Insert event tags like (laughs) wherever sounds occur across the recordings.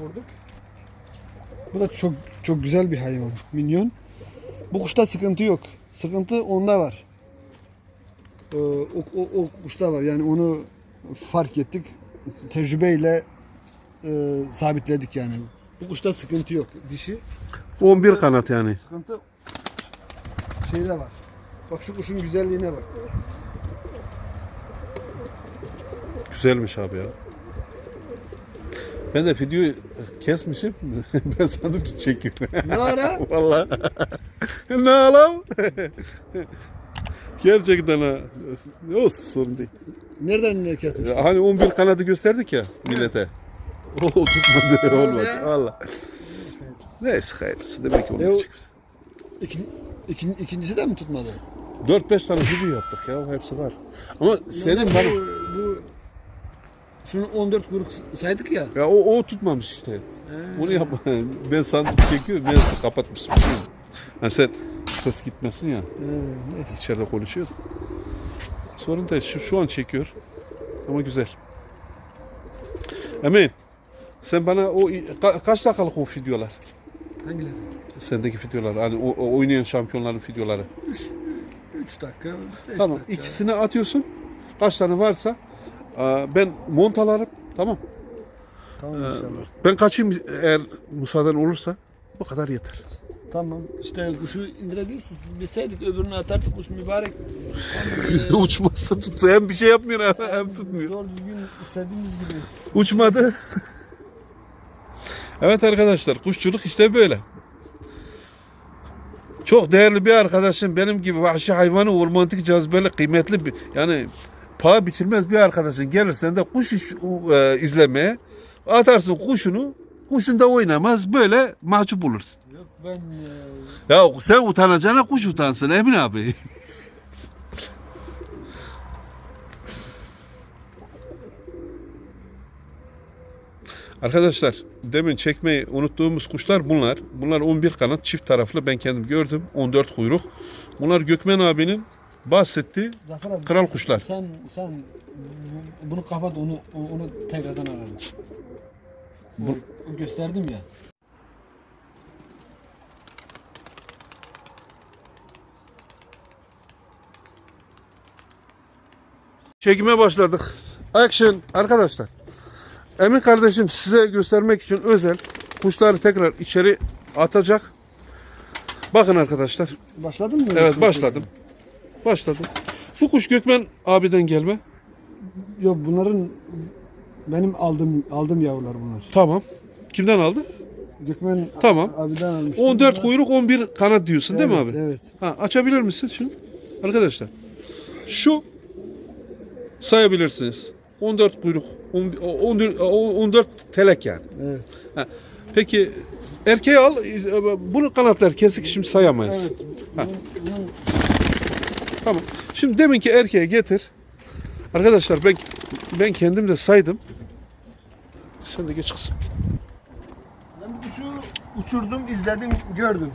vurduk. Bu da çok çok güzel bir hayvan. Minyon. Bu kuşta sıkıntı yok. Sıkıntı onda var. Ee, o, o, o kuşta var. Yani onu fark ettik. Tecrübeyle e, sabitledik yani. Bu kuşta sıkıntı yok. Dişi. 11 kanat yani. Sıkıntı şeyde var. Bak şu kuşun güzelliğine bak. Güzelmiş abi ya. Ben de videoyu kesmişim. (laughs) ben sandım ki çekiyor. Ne ara? (laughs) Vallahi. ne alam? Gerçekten ha. Olsun sorun değil. Nereden ne kesmiş? Hani 11 kanadı gösterdik ya millete. O tutmadı olmadı. Valla. Neyse hayırlısı demek ki olmayacak. İkin, ikin, ikincisi de mi tutmadı? 4-5 tane video yaptık ya hepsi var. Ama senin bu, bana... bu şunu 14 kuyruk saydık ya. Ya o, o tutmamış işte. Onu yapma. (laughs) Ben sandım çekiyor. Ben kapatmışım. Ha sen ses gitmesin ya. He, neyse. İçeride konuşuyor. Sorun değil. Şu, şu an çekiyor. Ama güzel. Emin. Sen bana o ka- kaç dakikalık o videolar? Hangileri? Sendeki videolar. Hani o, o oynayan şampiyonların videoları. 3 dakika, 5 Tamam. dakika. ikisini atıyorsun. Kaç tane varsa ben montalarım. Tamam. Tamam Ee, inşallah. Ben kaçayım eğer müsaaden olursa. Bu kadar yeter. Tamam. İşte kuşu indirebilirsiniz. Siz bilseydik öbürünü atardık kuş mübarek. (laughs) Uçmazsa tuttu. Hem bir şey yapmıyor hem tutmuyor. Doğru düzgün istediğimiz gibi. Uçmadı. evet arkadaşlar kuşçuluk işte böyle. Çok değerli bir arkadaşım benim gibi vahşi hayvanı romantik cazibeli kıymetli bir yani paha biçilmez bir arkadaşın gelirsen de kuş iş- e, izlemeye atarsın kuşunu kuşun da oynamaz böyle mahcup olursun. Yok ben e, Ya sen utanacağına kuş utansın Emin abi. (laughs) Arkadaşlar demin çekmeyi unuttuğumuz kuşlar bunlar. Bunlar 11 kanat çift taraflı ben kendim gördüm. 14 kuyruk. Bunlar Gökmen abinin bahsettiği Zafer abi, Kral kuşlar. Sen sen bu- bunu kapat onu onu, tekrardan ararım. Bu, gösterdim ya. Çekime başladık. Action arkadaşlar. Emin kardeşim size göstermek için özel kuşları tekrar içeri atacak. Bakın arkadaşlar. Başladın mı? Evet başladım. Başladım. Bu kuş Gökmen abiden gelme. Yok bunların benim aldığım aldığım yavrular bunlar. Tamam. Kimden aldı? Gökmen Tamam. abiden almıştım. 14 Bunlar- kuyruk 11 kanat diyorsun değil mi Evet, abi? Evet. Ha, açabilir misin şunu? Arkadaşlar. Şu sayabilirsiniz. 14 kuyruk 11 14 14 telek yani. Evet. Peki erkeği al. Bunu kanatlar kesik şimdi sayamayız. Evet. Ha. Bunun, bunun Tamam. Şimdi deminki erkeğe getir. Arkadaşlar ben ben kendim de saydım. Sen de geç kızım. ben bu kuşu uçurdum, izledim, gördüm.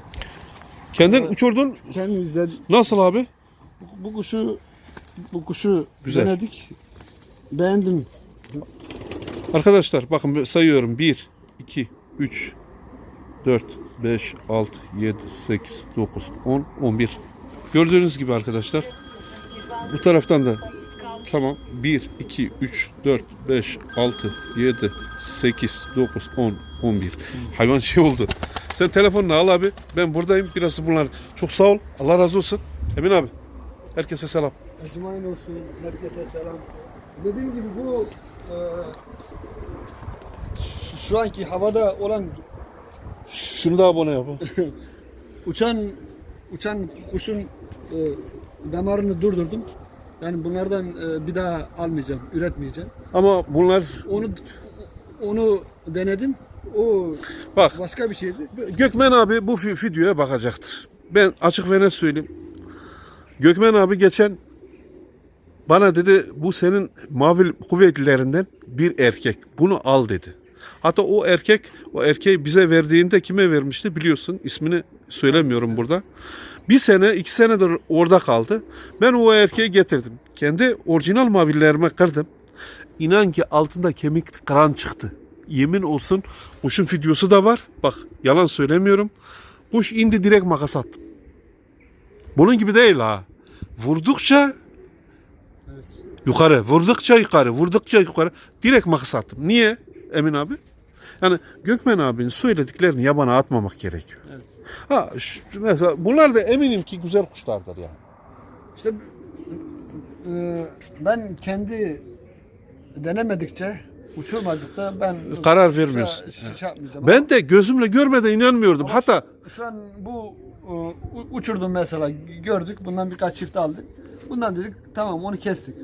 Kendin Evet. uçurdun. Kendim izledim. Nasıl abi? Bu kuşu bu kuşu Güzel. denedik. Beğendim. Arkadaşlar bakın sayıyorum. 1, 2, 3, 4, 5, 6, 7, 8, 9, 10, 11. Gördüğünüz gibi arkadaşlar. Bu taraftan da tamam. 1, 2, 3, 4, 5, 6, 7, 8, 9, 10, 11. Hayvan şey oldu. Sen telefonunu al abi. Ben buradayım. Biraz bunlar. Çok sağ ol. Allah razı olsun. Emin abi. Herkese selam. Ecmain olsun. Herkese selam. Dediğim gibi bu e, şu anki havada olan Şunu da abone yapın. (laughs) uçan uçan kuşun e, damarını durdurdum. Yani bunlardan e, bir daha almayacağım, üretmeyeceğim. Ama bunlar Onu onu denedim. O bak başka bir şeydi. Gökmen abi bu fi- videoya bakacaktır. Ben açık ve net söyleyeyim. Gökmen abi geçen bana dedi bu senin mavi kuvvetlilerinden bir erkek. Bunu al dedi. Hatta o erkek o erkeği bize verdiğinde kime vermişti biliyorsun. ismini söylemiyorum burada. Bir sene iki senedir orada kaldı. Ben o erkeği getirdim. Kendi orijinal mavilerime kırdım. İnan ki altında kemik kıran çıktı. yemin olsun kuşun videosu da var. Bak yalan söylemiyorum. Kuş indi direkt makas attım. Bunun gibi değil ha. Vurdukça yukarı, vurdukça yukarı, vurdukça yukarı direkt makas attım. Niye Emin abi? Yani Gökmen abinin söylediklerini yabana atmamak gerekiyor. Evet. Ha mesela bunlar da eminim ki güzel kuşlardır yani. İşte e, ben kendi denemedikçe, uçurmadıkça ben Karar vermiyorsun. Şey, şey yapmayacağım. Ben de gözümle görmeden inanmıyordum. Ama Hatta şu an bu e, uçurdum mesela gördük bundan birkaç çift aldık. Bundan dedik tamam onu kestik.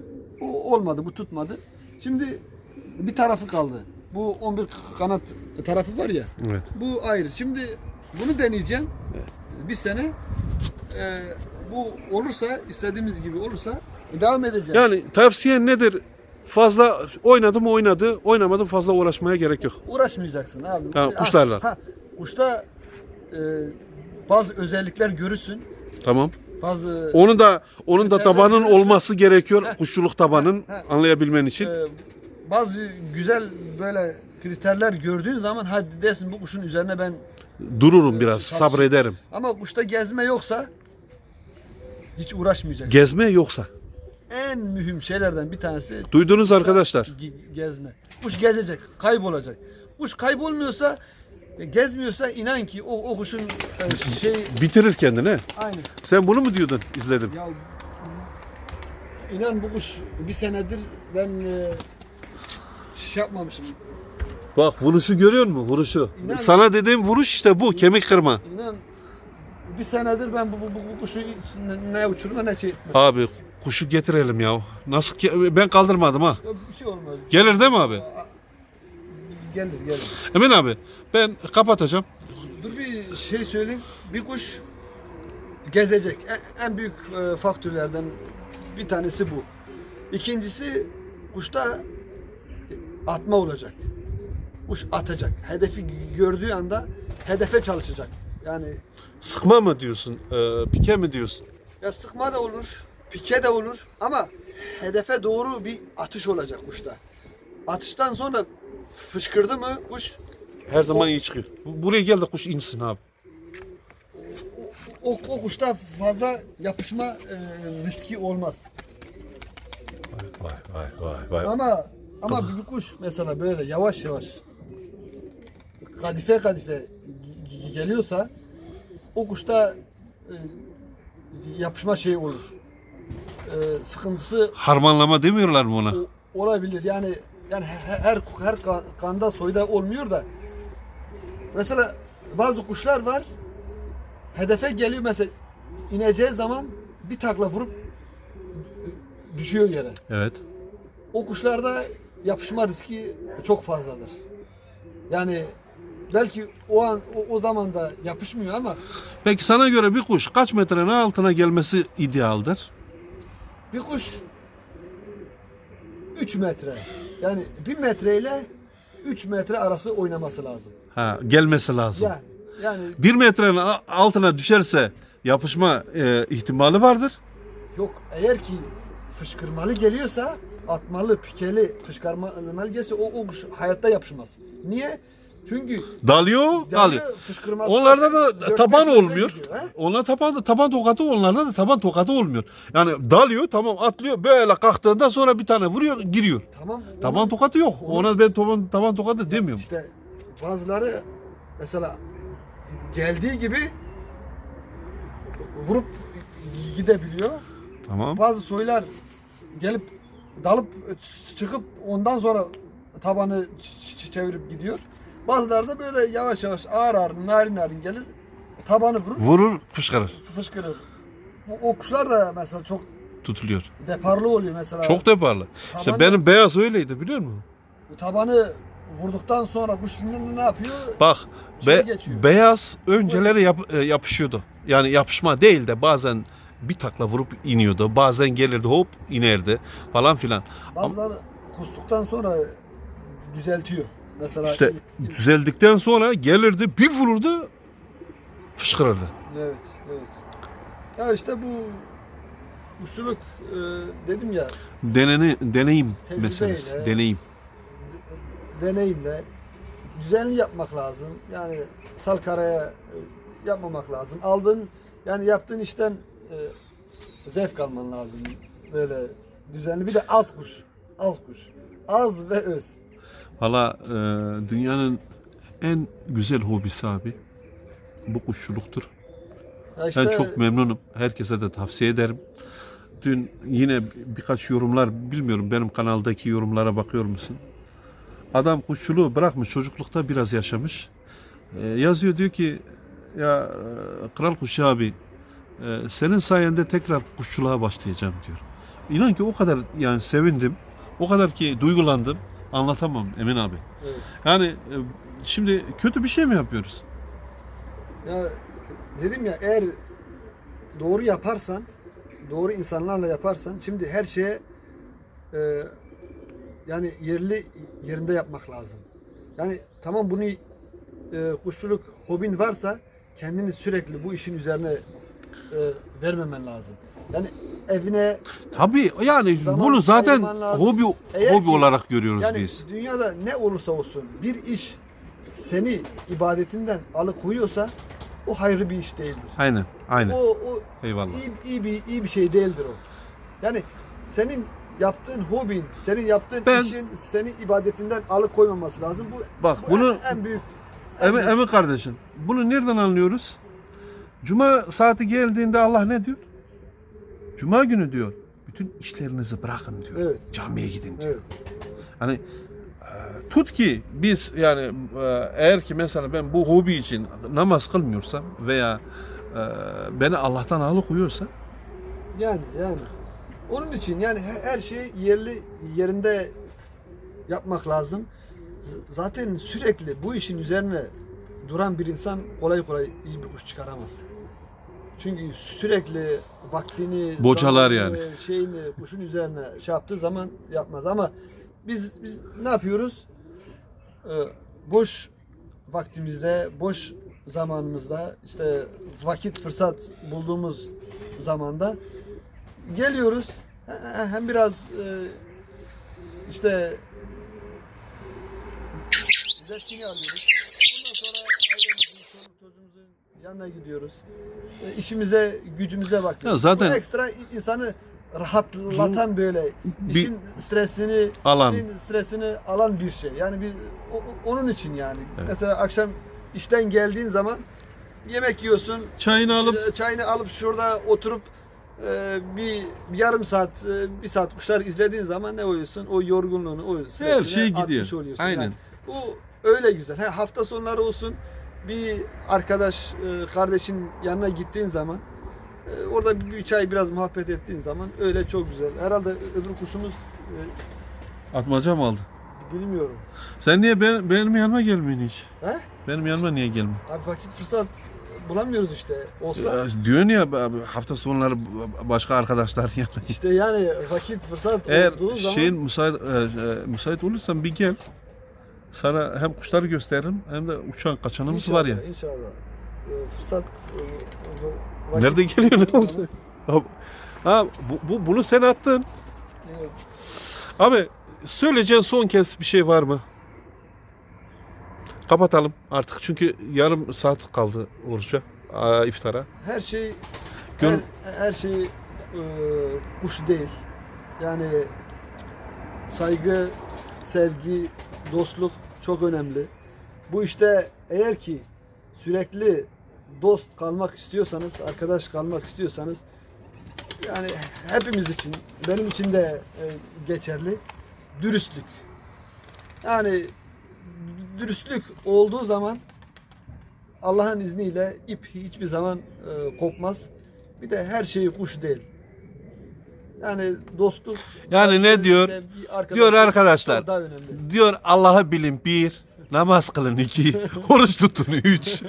O olmadı bu tutmadı. Şimdi bir tarafı kaldı. Bu 11 kanat tarafı var ya. evet. Bu ayrı. Şimdi bunu deneyeceğim. Bir sene e, bu olursa istediğimiz gibi olursa devam edeceğim. Yani tavsiyen nedir? Fazla oynadı mı oynadı, oynamadı mı fazla uğraşmaya gerek yok. Uğraşmayacaksın abi. Ha, kuşlarla. Ha, kuşta e, bazı özellikler görürsün. Tamam. Bazı Onu da onun da tabanın görürsün. olması gerekiyor. Kuşçuluk tabanın Heh. anlayabilmen için. e, bazı güzel böyle kriterler gördüğün zaman hadi dersin bu kuşun üzerine ben Dururum biraz, Çalış- sabrederim. ama kuşta gezme yoksa hiç uğraşmayacaksın. Gezme yoksa. en mühim şeylerden bir tanesi Duydunuz arkadaşlar. ge- gezme. Kuş gezecek, kaybolacak. Kuş kaybolmuyorsa, e, gezmiyorsa inan ki o, o kuşun e, şey Bitirir kendini. aynı. Sen bunu mu diyordun? İzledim. Ya inan bu kuş bir senedir ben e, şey yapmamışım. Bak vuruşu görüyor musun? Vuruşu. İnan- Sana dediğim vuruş işte bu. Kemik kırma. İnan bir senedir ben bu, bu, bu, bu kuşu ne, uçurma ne şey etmedim. Abi kuşu getirelim ya. Nasıl ki ben kaldırmadım ha. Ya Bir şey olmaz. Gelir değil mi abi? Gelir gelir. Emin abi ben kapatacağım. Dur bir şey söyleyeyim. Bir kuş gezecek. En, en büyük e, faktörlerden bir tanesi bu. İkincisi kuşta atma olacak. Kuş atacak. Hedefi gördüğü anda hedefe çalışacak. Yani Sıkma mı diyorsun? Ee, pike mi diyorsun? ya sıkma da olur, pike de olur ama hedefe doğru bir atış olacak kuşta. Atıştan sonra fışkırdı mı kuş Her zaman iyi çıkıyor. Bu- Buraya gel de kuş insin abi. o, o kuşta fazla yapışma e, riski olmaz. Vay vay vay vay. Ama ama bir kuş mesela böyle yavaş yavaş kadife kadife geliyorsa o kuşta e, yapışma şeyi olur. E, sıkıntısı Harmanlama demiyorlar mı ona? o- olabilir. Yani yani he- her her ka- kanda soyda olmuyor da mesela bazı kuşlar var hedefe geliyor mesela ineceği zaman bir takla vurup düşüyor yere. Evet. O kuşlarda yapışma riski çok fazladır. Yani belki o an o, o zaman da yapışmıyor ama Peki sana göre bir kuş kaç metrenin altına gelmesi idealdir? bir kuş 3 metre yani 1 metre ile 3 metre arası oynaması lazım. Ha, gelmesi lazım. Yani yani Bir metrenin a- altına düşerse yapışma e, ihtimali vardır. yok eğer ki fışkırmalı geliyorsa atmalı, pikeli, fışkırmalı gelse o, o kuş hayatta yapışmaz. Niye? Çünkü Dalıyor, dalıyor. fışkırması Onlarda da taban olmuyor. gidiyor? Onlar taban da taban tokatı onlarda da taban tokatı olmuyor. Yani dalıyor tamam atlıyor böyle kalktığında sonra bir tane vuruyor giriyor. Tamam. Taban onu- tokatı yok. onu- Ona ben taban, taban tokatı demiyorum. İşte bazıları mesela geldiği gibi vurup gidebiliyor. Tamam. Bazı soylar gelip dalıp çıkıp ondan sonra tabanı çevirip gidiyor. Bazıları da böyle yavaş yavaş ağır ağır narin narin gelir tabanı vurur Vurur fışkırır. fışkırır. Bu o kuşlar da mesela çok Tutuluyor. deparlı oluyor mesela. Çok deparlı. İşte Tabanı- benim beyaz öyleydi biliyor musun? Tabanı vurduktan sonra kuş ne, ne yapıyor? Bak Şey be- geçiyor. beyaz önceleri yap- e, yapışıyordu. Yani yapışma değil de bazen bir takla vurup iniyordu. Bazen gelirdi hop inerdi falan filan. Bazıları kustuktan sonra düzeltiyor. Mesela İşte ilk- düzeldikten sonra gelirdi bir vururdu fışkırırdı. evet, evet. Ya işte bu kuşçuluk e, dedim ya Deneni, deneyim Tecrübeyle. meselesi. Deneyim. deneyimle düzenli yapmak lazım. Yani sal karaya e, yapmamak lazım. Aldığın yani yaptığın işten e, zevk alman lazım. Böyle düzenli bir de az kuş. Az kuş. Az ve öz. Valla e, dünyanın en güzel hobisi abi bu kuşçuluktur. Ya işte, Ben çok memnunum. Herkese de tavsiye ederim. Dün yine birkaç yorumlar bilmiyorum benim kanaldaki yorumlara bakıyor musun? Adam kuşçuluğu bırakmış çocuklukta biraz yaşamış. Ee, yazıyor diyor ki ya e, Kral Kuşçu abi e, senin sayende tekrar kuşçuluğa başlayacağım diyor. İnan ki o kadar yani sevindim. O kadar ki duygulandım. Anlatamam Emin abi. Evet. Yani e, şimdi kötü bir şey mi yapıyoruz? Ya dedim ya eğer doğru yaparsan, doğru insanlarla yaparsan şimdi her şeye e, yani yerli yerinde yapmak lazım. Yani tamam bunu e, kuşçuluk hobin varsa kendini sürekli bu işin üzerine e, vermemen lazım. Yani evine Tabii yani Zaman bunu zaten ayırman lazım. hobi Eğer hobi ki- olarak görüyoruz yani biz. dünyada ne olursa olsun bir iş seni ibadetinden alıkoyuyorsa o hayırlı bir iş değildir. Aynen, aynen. O, o Eyvallah. iyi, iyi bir iyi bir şey değildir o. Yani senin yaptığın hobin, senin yaptığın Ben- işin seni ibadetinden alıkoymaması lazım. Bu, Bak bu bunu en, en büyük en Emin, büyük- Emin kardeşim, bunu nereden anlıyoruz? Cuma saati geldiğinde Allah ne diyor? Cuma günü diyor. Bütün işlerinizi bırakın diyor. Evet. Camiye gidin diyor. Evet. Hani tut ki biz yani e, eğer ki mesela ben bu hobi için namaz kılmıyorsam veya e, beni Allah'tan alıkoyuyorsa Yani yani onun için yani he- her şeyi yerli yerinde yapmak lazım. Zaten sürekli bu işin üzerine duran bir insan kolay kolay iyi bir kuş çıkaramaz. Çünkü sürekli vaktini, zamanını, yani. şeyini kuşun üzerine şey yaptığı zaman yapmaz ama biz biz ne yapıyoruz? Ee, boş vaktimizde, boş zamanımızda işte vakit fırsat bulduğumuz zamanda geliyoruz. He- Hem biraz e, işte zevkini alıyoruz. Ondan sonra ailemizin, çoluk yanına gidiyoruz. E, işimize, gücümüze bakıyoruz. Ya zaten- Bu ekstra insanı rahatlatan böyle Bir- işin stresini Alan. işin stresini alan bir şey. Yani o- o- onun için yani. Evet. Mesela akşam işten geldiğin zaman yemek yiyorsun, çayını alıp Ç- çayını alıp şurada oturup e, bir, bir yarım saat, e, bir saat kuşlar izlediğin zaman ne oluyorsun? O yorgunluğunu, o stresini şey gidiyor. atmış oluyorsun. Aynen. Yani bu öyle güzel. Ha, hafta sonları olsun bir arkadaş, e, kardeşin yanına gittiğin zaman e, orada bir, bir çay biraz muhabbet ettiğin zaman öyle çok güzel. Herhalde öbür kuşumuz e, atmaca mı aldı? bilmiyorum. Sen niye ben, benim yanıma gelmiyorsun hiç? He? Benim yanıma niye gelmiyorsun? Abi vakit fırsat bulamıyoruz işte. Olsa Ya, diyorsun ya abi, hafta sonları başka arkadaşlar (laughs) yanına. işte yani vakit fırsat Eğer olduğu zaman şeyin müsait, e, müsait olursan bir gel. Sana hem kuşları gösteririm hem de uçan kaçanımız var ya. İnşallah, İnşallah. Ee, fırsat e, vakit- Nerede geliyor ne olsa? Ha, ha, bu, bu, bunu sen attın. Evet. Abi söyleyeceğin son kez bir şey var mı? Kapatalım artık çünkü yarım saat kaldı oruca, aa, iftara. Her şey Gön- her, her şey e, kuş değil. Yani saygı, sevgi, dostluk çok önemli. Bu işte eğer ki sürekli dost kalmak istiyorsanız, arkadaş kalmak istiyorsanız yani hepimiz için, benim için de e, geçerli dürüstlük. Yani dürüstlük olduğu zaman Allah'ın izniyle ip hiçbir zaman e, kopmaz. Bir de her şey kuş değil. Yani dostluk, Yani ne diyor? sevgi, Diyor arkadaşlar. Diyor Allah'ı bilin bir, namaz kılın iki, (laughs) oruç tutun üç.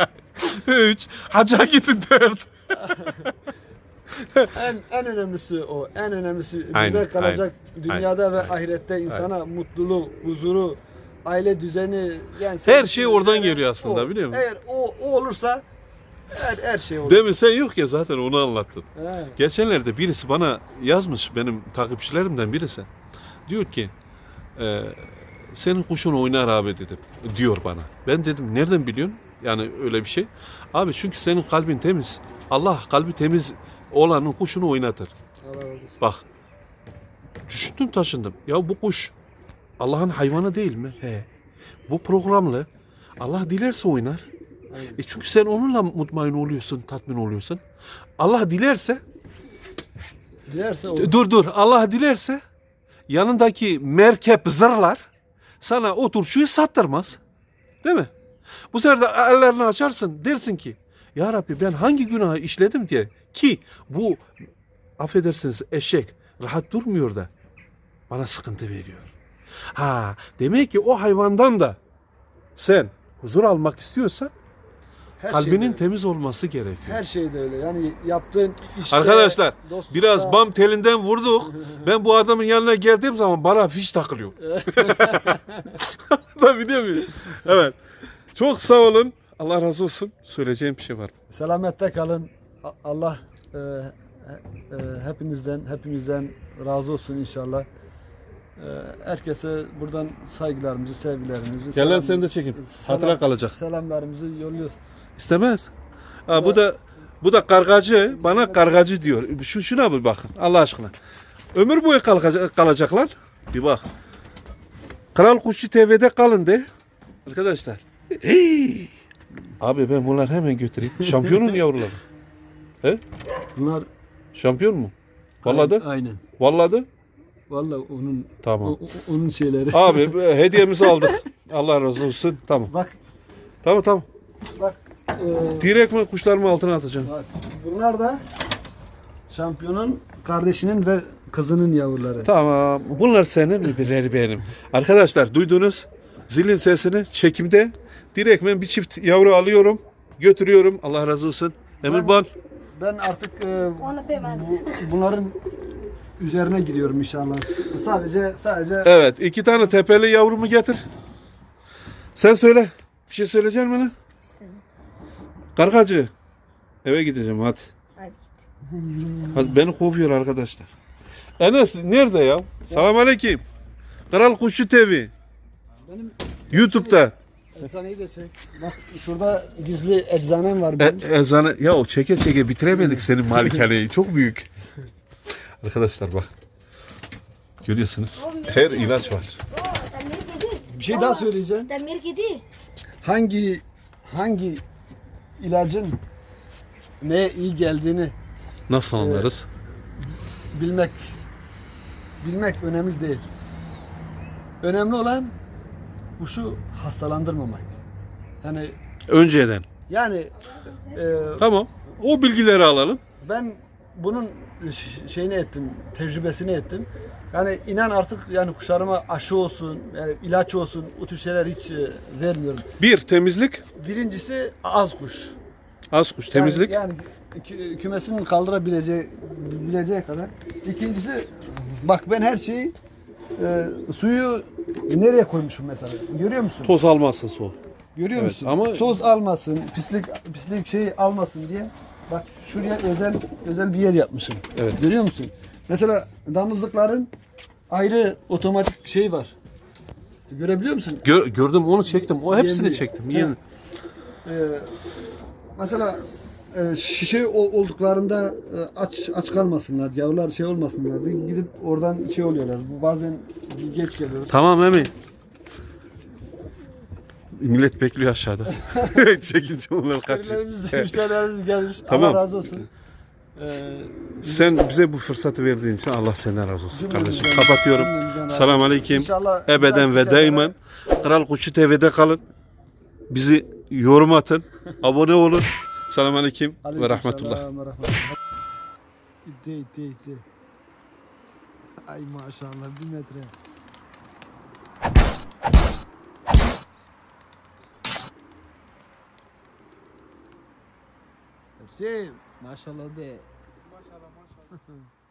(laughs) üç, hacca gidin dört. (laughs) En en önemlisi o. En önemlisi bize Aynen, kalacak dünyada ve aynen, ahirette insana mutluluğu, huzuru, aile düzeni yani Her şey oradan geliyor aslında, o. biliyor musun? Eğer o, o olursa her, her şey olur. Demin sen yok ya zaten onu anlattın. He. Geçenlerde birisi bana yazmış benim takipçilerimden birisi. Diyor ki e, senin kuşun oynar abi dedim. Diyor bana. Ben dedim nereden biliyorsun? Yani öyle bir şey. Abi çünkü senin kalbin temiz. Allah kalbi temiz olanın kuşunu oynatır. Allah. Bak. Düşündüm taşındım. Ya bu kuş Allah'ın hayvanı değil mi? He. Bu programlı. Allah dilerse oynar. E çünkü sen onunla mutmain oluyorsun, tatmin oluyorsun. Allah dilerse, Dilerse o. dur dur, Allah dilerse yanındaki merkep zırlar sana o turşuyu sattırmaz. Değil mi? Bu sefer de ellerini açarsın dersin ki Ya Rabbi ben hangi günahı işledim diye ki bu affedersiniz eşek rahat durmuyor da bana sıkıntı veriyor. Ha demek ki o hayvandan da sen huzur almak istiyorsan Her kalbinin şeyde, temiz olması gerekiyor. her şeyde öyle. Yani yaptığın işte Arkadaşlar dostlukta- biraz bam telinden vurduk. (laughs) Ben bu adamın yanına geldiğim zaman bana fiş takılıyor. da biliyor muyum? Evet. Çok sağ olun. Allah razı olsun. Söyleyeceğim bir şey var. Selamette kalın. A- Allah e, e, hepinizden hepimizden razı olsun inşallah. E, herkese buradan saygılarımızı, sevgilerimizi, Gel lan selam- seni de selam- Hatıra kalacak. Selamlarımızı yolluyoruz. İstemez. Ha, bu da bu da kargacı. Bana kargacı diyor. Şu şuna bir bakın. Allah aşkına. Ömür boyu kalacak, kalacaklar. Bir bak. Kral Kuşçu TV'de kalın de. Arkadaşlar. Hey! Abi ben bunları hemen götüreyim. Şampiyonun yavruları. Bunlar Şampiyon mu? Vallahi de. Aynen. Vallahi de. Onun Tamam. o- o- onun şeyleri. Abi hediyemizi aldık. Allah razı olsun. Tamam. Bak Tamam tamam. bak e, Direkt mi kuşlarımı altına atacağım? bak bunlar da şampiyonun kardeşinin ve kızının yavruları. Tamam. Bunlar senin birbirleri benim. Arkadaşlar duydunuz zilin sesini çekimde direkt ben bir çift yavru alıyorum. Götürüyorum. Allah razı olsun. Emir Ban. Ben artık e, Onu bu, bunların üzerine gidiyorum inşallah. Sadece sadece Evet. iki tane tepeli yavrumu getir. Sen söyle. Bir şey söyleyecek misin? lan? Kargacı. Eve gideceğim hadi. Hadi. (laughs) Hadi beni kovuyor arkadaşlar. Enes nerede ya? Selam aleyküm. Kral Kuşçu TV. benim YouTube'da. efsaneyi de çek. Bak şurada gizli eczanem var E, benim. ezanı ya o çeke çeke bitiremedik senin malikaneyi. Çok büyük. Arkadaşlar bak. Görüyorsunuz. Her ilaç var. Bir şey daha söyleyeceğim. Demir kedi. Hangi hangi ilacın neye iyi geldiğini Nasıl anlarız? bilmek bilmek önemli değil. Önemli olan kuşu hastalandırmamak. Yani Önceden. yani e, Tamam. O bilgileri alalım. ben bunun şeyini ettim, tecrübesini ettim. Yani inan artık yani kuşlarıma aşı olsun, yani ilaç olsun, o tür şeyler hiç e, vermiyorum. Bir, temizlik. Birincisi az kuş. Az kuş. Temizlik. Yani, yani kü- kümesin kaldırabileceği bileceği kadar. İkincisi bak ben her şeyi e, suyu nereye koymuşum mesela? Görüyor musun? Toz almasın su. Görüyor Evet, musun? ama- toz almasın, pislik pislik şey almasın diye. Bak şuraya özel özel bir yer yapmışım. Evet. Görüyor musun? Mesela damızlıkların ayrı otomatik şey var. Görebiliyor musun? Gör- gördüm onu çektim. O hepsini Yeni. çektim. Yeni. Ee, mesela e, şişe ol- olduklarında e, aç aç kalmasınlar, yavrular şey olmasınlar diye gidip oradan şey oluyorlar. Bu bazen geç geliyor. Tamam Emi. Millet bekliyor aşağıda. (laughs) Çekince onlar kaçıyor. Müşterilerimiz, müşterilerimiz gelmiş. Tamam. Allah razı olsun. Ee, Sen bize bu fırsatı verdiğin için Allah senden razı olsun kardeşim. Cümlemizden- Kapatıyorum. cümlemizden razı Selam aleyküm. İnşallah Ebeden ve dahaki daimen. Kral Kuşçu TV'de kalın. Bizi yorum atın. Abone olun. Selam aleyküm ve rahmetullah. Aleykümselam ve rahmetullah. İtti itti itti. Ay maşallah bir metre. Hüseyin maşallah de. Maşallah maşallah. (laughs)